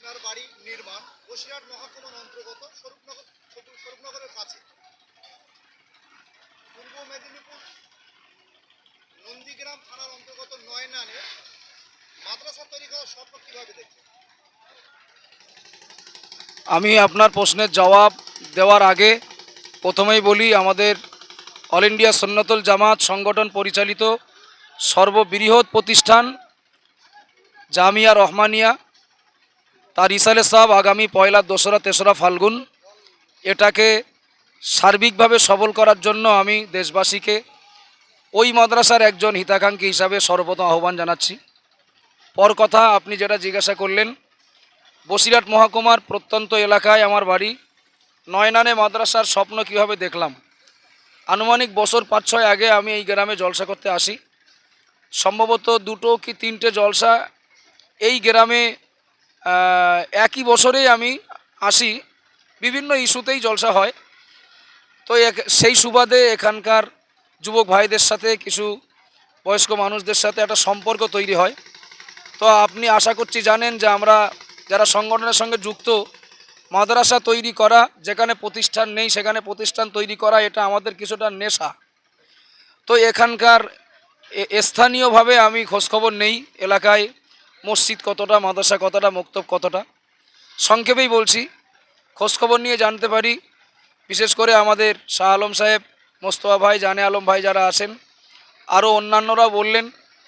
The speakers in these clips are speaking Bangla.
আপনার বাড়ি নির্মাণ, বসিরহাট মহকুমার অন্তর্গত স্বরূপনগর স্বরূপনগরের কাছে। পূর্ব মেদিনীপুর নন্দীগ্রাম থানার অন্তর্গত নয়নানে মাদ্রাসা তৈরি করার স্বপ্ন কীভাবে দেখছেন? আমি আপনার প্রশ্নের জবাব দেওয়ার আগে প্রথমেই বলি, আমাদের অল ইন্ডিয়া সন্ন্যতুল জামাত সংগঠন পরিচালিত সর্ববৃহৎ প্রতিষ্ঠান জামিয়া রহমানিয়া। তার ইসালে সাহেব আগামী পয়লা দোসরা, তেসরা ফাল্গুন এটাকে সার্বিকভাবে সবল করার জন্য আমি দেশবাসীকে ওই মাদ্রাসার একজন হিতাকাঙ্ক্ষী হিসাবে সর্বপ্রথম আহ্বান জানাচ্ছি। পর কথা আপনি যেটা জিজ্ঞাসা করলেন, বসিরহাট মহকুমার প্রত্যন্ত এলাকায় আমার বাড়ি, নয়নানে মাদ্রাসার স্বপ্ন কীভাবে দেখলাম? আনুমানিক বছর পাঁচ ছয় আগে আমি এই গ্রামে জলসা করতে আসি। সম্ভবত দুটো কি তিনটে জলসা এই গ্রামে একই বছরেই আমি আসি। বিভিন্ন ইস্যুতেই জলসা হয়। তো সেই সুবাদে এখানকার যুবক ভাইদের সাথে, কিছু বয়স্ক মানুষদের সাথে একটা সম্পর্ক তৈরি হয়। তো আপনি আশা করছি জানেন যে আমরা যারা সংগঠনের সঙ্গে যুক্ত, মাদ্রাসা তৈরি করা, যেখানে প্রতিষ্ঠান নেই, সেখানে প্রতিষ্ঠান তৈরি করা, এটা আমাদের কিছুটা নেশা। তো এখানকার স্থানীয়ভাবে আমি খোঁজখবর নেই এলাকায়। মসজিদ কতটা, মাদ্রাসা কতটা, মক্তব কতটা? সংক্ষেপেই বলছি, খোঁজখবর নিয়ে জানতে পারি, বিশেষ করে আমাদের শাহ আলম সাহেব, মোস্তফা ভাই, জানে আলম ভাই যারা আছেন আরও অন্যান্যরা বললেন,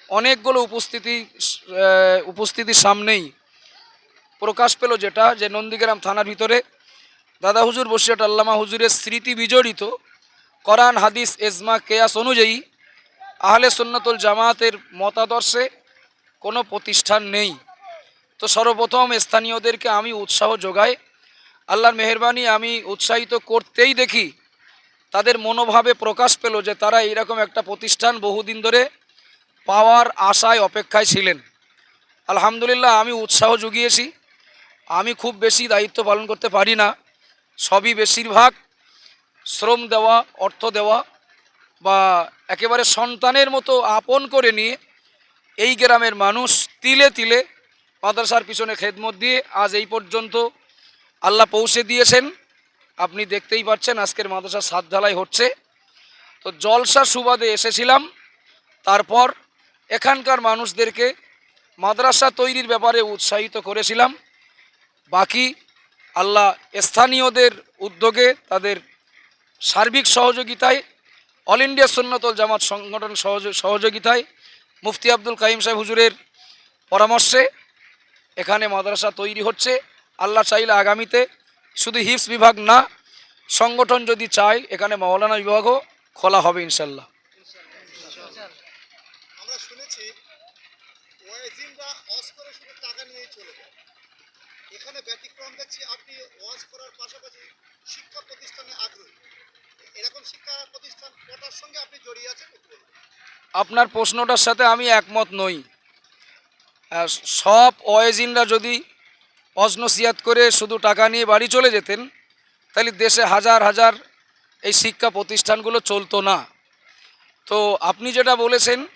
অনেকগুলো উপস্থিতি উপস্থিতির সামনেই প্রকাশ পেল যেটা, যে নন্দীগ্রাম থানার ভিতরে দাদা হুজুর বসিরহাট আল্লামা হুজুরের স্মৃতি বিজড়িত কোরআন, হাদিস, এজমা, কেয়াস অনুযায়ী আহলে সুন্নতুল জামাতের মতাদর্শে কোনো প্রতিষ্ঠান নেই। তো সর্বপ্রথম স্থানীয়দেরকে আমি উৎসাহ যোগাই। আল্লাহর মেহরবানি আমি উৎসাহিত করতেই দেখি, তাদের মনোভাবে প্রকাশ পেল যে তারা এইরকম একটা প্রতিষ্ঠান বহুদিন ধরে পাওয়ার আশায় অপেক্ষায় ছিলেন। আলহামদুলিল্লাহ আমি উৎসাহ জুগিয়েছি। আমি খুব বেশি দায়িত্ব পালন করতে পারি না। সবই বেশিরভাগ শ্রম দেওয়া, অর্থ দেওয়া বা একেবারে সন্তানের মতো আপন করে নিয়ে এই গ্রামের মানুষ তিলে তিলে মাদ্রাসার পিছনে খেদমত দিয়ে আজ এই পর্যন্ত আল্লাহ পৌঁছে দিয়েছেন। আপনি দেখতেই পাচ্ছেন আজকের মাদ্রাসা সাত ঢালাই হচ্ছে। তো জলসা সুবাদে এসেছিলাম, তারপর এখানকার মানুষদেরকে মাদ্রাসা তৈরির ব্যাপারে উৎসাহিত করেছিলাম। বাকি আল্লাহ স্থানীয়দের উদ্যোগে তাদের সার্বিক সহযোগিতায়, অল ইন্ডিয়া সুন্নতল জামাত সংগঠন সহযোগিতায় মুফতি আব্দুল কাইম সাহেব হুজুরের পরামর্শে এখানে মাদ্রাসা তৈরি হচ্ছে। আল্লাহ চাইলে আগামীতে শুধু হিফস বিভাগ না, সংগঠন যদি চায়, এখানে মাওলানা বিভাগও খোলা হবে ইনশাল্লাহ শিক্ষা প্রতিষ্ঠানে আগ্রহী। এরকম শিক্ষা প্রতিষ্ঠান কটার সঙ্গে আপনি জড়িয়ে আছেন। আপনার প্রশ্নটার সাথে আমি একমত নই। সব ওয়েজিনরা যদি অজনসিয়াত করে শুধু টাকা নিয়ে বাড়ি চলে যেতেন, তাহলে দেশে হাজার হাজার এই শিক্ষা প্রতিষ্ঠানগুলো চলতো না। তো আপনি যেটা বলেছেন,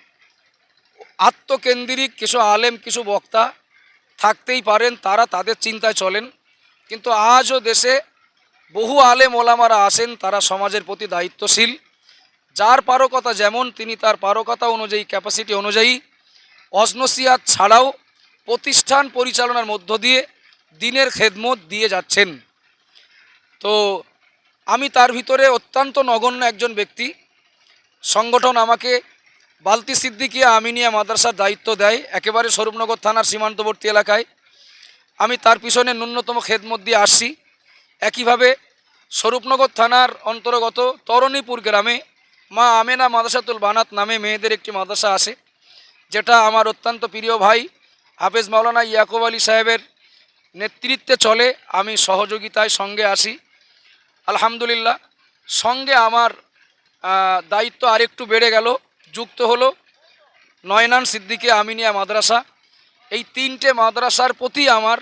আত্মকেন্দ্রিক কিছু আলেম, কিছু বক্তা থাকতেই পারেন, তারা তাদের চিন্তায় চলেন। কিন্তু আজও দেশে বহু আলেম ওলামারা আসেন, তারা সমাজের প্রতি দায়িত্বশীল। যার পারকতা যেমন, তিনি তার পারকতা অনুযায়ী ক্যাপাসিটি অনুযায়ী অজনসিয়াত ছাড়াও প্রতিষ্ঠান পরিচালনার মধ্য দিয়ে দিনের খেদমত দিয়ে যাচ্ছেন। তো আমি তার ভিতরে অত্যন্ত নগণ্য একজন ব্যক্তি। সংগঠন আমাকে বালতি সিদ্দিকিয়া আমিনিয়া মাদ্রাসার দায়িত্ব দেয়, একেবারে স্বরূপনগর থানার সীমান্তবর্তী এলাকায়। আমি তার পিছনে ন্যূনতম খেদমত দিয়ে আসছি। একইভাবে স্বরূপনগর থানার অন্তর্গত তরণীপুর গ্রামে মা আমেনা মাদ্রাসাতুল বানাত নামে মেয়েদের একটি মাদ্রাসা আছে, যেটা আমার অত্যন্ত প্রিয় ভাই হাফেজ মাওলানা ইয়াকুব আলী সাহেবের নেতৃত্বে চলে। আমি সহযোগিতায় সঙ্গে আসি আলহামদুলিল্লাহ, সঙ্গে আমার দায়িত্ব আরেকটু বেড়ে গেল, যুক্ত হলো নয়নান সিদ্দিকে আমিনিয়া মাদ্রাসা। এই তিনটে মাদ্রাসার প্রতি আমার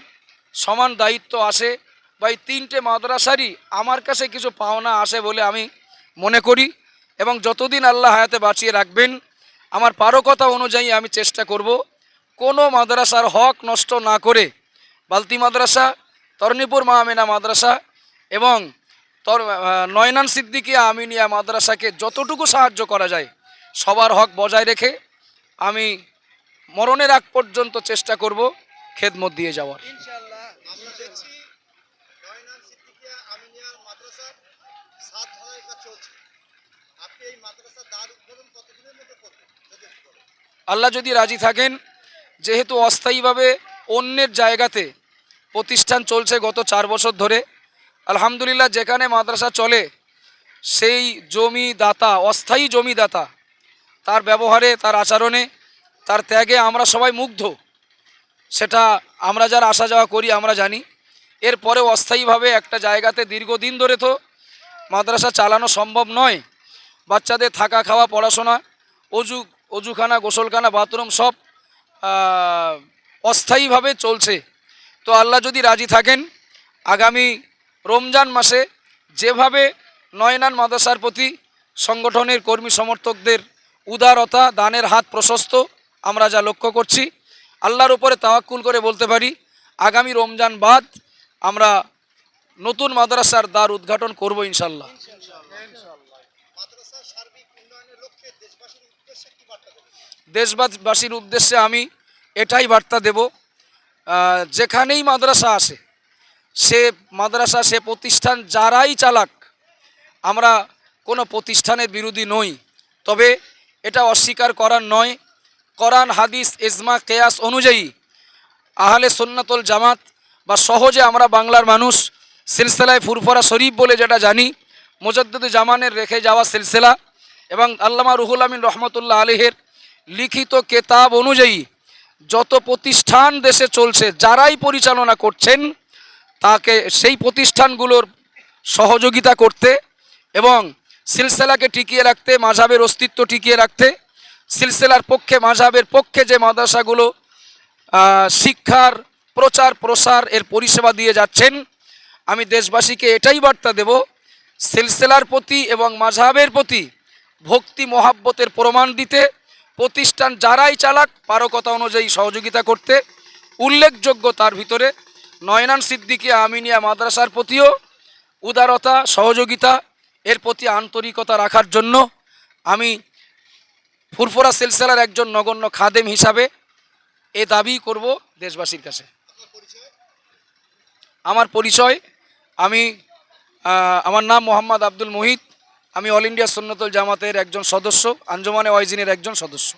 সমান দায়িত্ব আসে বা এই তিনটে মাদ্রাসারই আমার কাছে কিছু পাওনা আসে বলে আমি মনে করি। এবং যতদিন আল্লাহ হায়াতে বাঁচিয়ে রাখবেন, আমার পারকতা অনুযায়ী আমি চেষ্টা করব কোনো মাদ্রাসার হক নষ্ট না করে বালতি মাদ্রাসা, তরণীপুর মাহমিনা মাদ্রাসা এবং তর নয়নান সিদ্দিকিয়া আমিনিয়া মাদ্রাসাকে যতটুকু সাহায্য করা যায় সবার হক বজায় রেখে আমি মরণের আগ পর্যন্ত চেষ্টা করব খেদমত দিয়ে যাওয়ার। আমরা আল্লাহ যদি রাজি থাকেন, যেহেতু অস্থায়ীভাবে অন্যের জায়গাতে প্রতিষ্ঠান চলছে গত চার বছর ধরে, আলহামদুলিল্লাহ যেখানে মাদ্রাসা চলে, সেই জমি দাতা অস্থায়ী জমি দাতা তার ব্যবহারে, তার আচরণে, তার ত্যাগে আমরা সবাই মুগ্ধ। সেটা আমরা যারা আসা যাওয়া করি, আমরা জানি। এরপরেও অস্থায়ীভাবে একটা জায়গাতে দীর্ঘদিন ধরে তো মাদ্রাসা চালানো সম্ভব নয়। বাচ্চাদের থাকা খাওয়া, পড়াশোনা, অজু, অজুখানা, গোসলখানা, বাথরুম সব অস্থায়ীভাবে চলছে। তো আল্লাহ যদি রাজি থাকেন, আগামী রমজান মাসে যেভাবে নয়নান মাদ্রাসার প্রতি সংগঠনের কর্মী সমর্থকদের উদারতা, দানের হাত প্রশস্ত, আমরা যা লক্ষ্য করছি, আল্লাহর উপরে তাওয়াক্কুল করে বলতে পারি, আগামী রমজান বাদ আমরা নতুন মাদ্রাসার দ্বার উদ্ঘাটন করব ইনশাল্লাহ দেশবাসীর উদ্দেশ্যে আমি এটাই বার্তা দেব যেখানেই মাদ্রাসা আসে, সে মাদ্রাসা, সে প্রতিষ্ঠান যারাই চালাক, আমরা কোনো প্রতিষ্ঠানের বিরোধী নই। তবে এটা অস্বীকার করার নয়। কোরআন, হাদিস, ইজমা, কেয়াস অনুযায়ী আহলে সুন্নাতুল জামাত বা সহজে আমরা বাংলার মানুষ, সিলসিলায় ফুরফরা শরীফ বলে যেটা জানি, মোজাদ্দুদ জামানের রেখে যাওয়া সিলসিলা এবং আল্লামা রুহুল আমিন রহমতুল্লাহ আলিহের লিখিত কেতাব অনুযায়ী যত প্রতিষ্ঠান দেশে চলছে, যারাই পরিচালনা করছেন, তাকে সেই প্রতিষ্ঠানগুলোর সহযোগিতা করতে এবং সিলসেলাকে টিকিয়ে রাখতে, মাঝাবের অস্তিত্ব টিকিয়ে রাখতে, সিলসেলার পক্ষে, মাঝাবের পক্ষে যে মাদ্রাসাগুলো শিক্ষার প্রচার, প্রসার এর পরিষেবা দিয়ে যাচ্ছেন, আমি দেশবাসীকে এটাই বার্তা দেব, সিলসেলার প্রতি এবং মাঝহাবের প্রতি ভক্তি মহাব্বতের প্রমাণ দিতে, প্রতিষ্ঠান যারাই চালাক, পারকতা অনুযায়ী সহযোগিতা করতে, উল্লেখযোগ্য তার ভিতরে নয়নান সিদ্দিকী আমিনিয়া মাদ্রাসার প্রতিও উদারতা, সহযোগিতা, এর প্রতি আন্তরিকতা রাখার জন্য আমি ফুরফুরা সিলসিলার একজন নগণ্য খাদেম হিসাবে এ দাবি করব দেশবাসীর কাছে। আমার পরিচয়, আমি আমার নাম মোহাম্মদ আব্দুল মুহিত। আমি অল ইন্ডিয়া সন্ন্যতল জামাতের একজন সদস্য আঞ্জমানে ওয়াইজিনের একজন সদস্য।